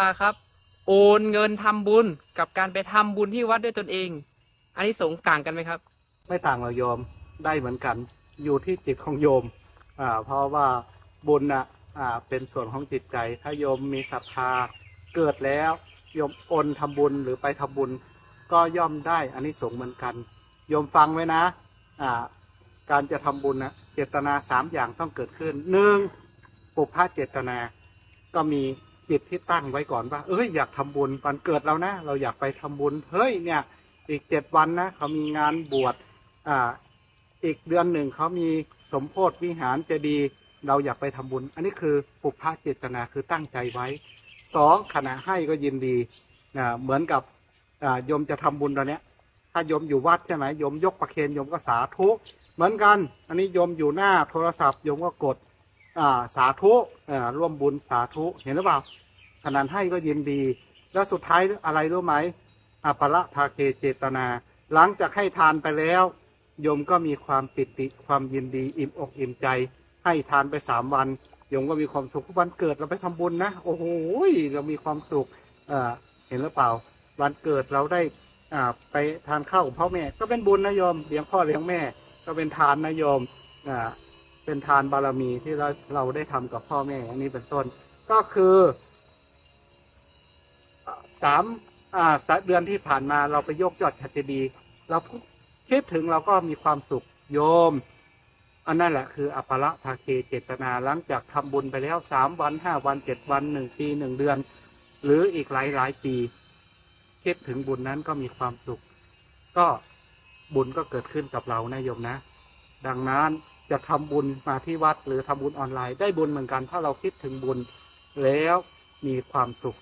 ว่าครับ โอนเงินทำบุญกับการไปทำบุญที่วัดด้วยตนเอง อันนี้สงส์ต่างกันไหมครับ ไม่ต่างหรอกโยมได้เหมือนกัน อยู่ที่จิตของโยมอ่าเพราะว่าบุญน่ะอ่าเป็นส่วนของจิตใจ ถ้าโยมมีศรัทธาเกิดแล้วโยมโอนทำบุญหรือไปทำบุญ ก็ย่อมได้อันนี้สงส์เหมือนกัน โยมฟังไว้นะอ่าการจะทำบุญนะเจตนาสามอย่างต้องเกิดขึ้นหนึ่งปุพพะเจตนาก็มี จิตที่ตั้งไว้ก่อนว่า เอ้ยอยากทำบุญวันเกิดเรานะ เราอยากไปทำบุญ เฮ้ยเนี่ย อีกเจ็ดวันนะเขามีงานบวชอ่าอีกเดือนหนึ่งเขามีสมโพธิวิหารเจดีย์เราอยากไปทำบุญ อันนี้คือปุพพะเจตนาคือตั้งใจไว้สองขณะให้ก็ยินดีนะเหมือนกับอ่าโยมจะทำบุญตอนเนี้ย ถ้าโยมอยู่วัดใช่ไหมโยมยกประเคนโยมก็สาธุเหมือนกัน อันนี้โยมอยู่หน้าโทรศัพท์โยมก็กด สาธุร่วมบุญสาธุเห็นหรือเปล่าขนาดให้ก็ยินดี แล้วสุดท้ายอะไรรู้ไหมอภละภาเคเจตนา หลังจากให้ทานไปแล้วโยมก็มีความปิติความยินดีอิ่มอกอิ่มใจ ให้ทานไปสามวันโยมก็มีความสุขวันเกิดเราไปทำบุญนะโอ้โหเรามีความสุขเห็นหรือเปล่า วันเกิดเราได้อ่าไปทานข้าวกับพ่อแม่ ก็เป็นบุญนะโยมเลี้ยงพ่อเลี้ยงแม่ ก็เป็นทานนะโยมอ่า เป็นทานบารมีที่เราเราได้ทำกับพ่อแม่ อันนี้เป็นต้น ก็คือสามอ่าสามเดือนที่ผ่านมาเราไปยกยอดชัดเจดีเราคิดถึงเราก็มีความสุขโยม อันนั่นแหละคืออัปละภาเคเจตนาหลังจากทำบุญไปแล้วสามวันห้าวันเจ็ดวันหนึ่งปีหนึ่งเดือน หรืออีกหลายหลายปีคิดถึงบุญนั้นก็มีความสุข ก็บุญก็เกิดขึ้นกับเรานะโยมนะ ดังนั้น จะทำบุญมาที่วัดหรือทำบุญออนไลน์ได้บุญเหมือนกัน ถ้าเราคิดถึงบุญแล้วมีความสุข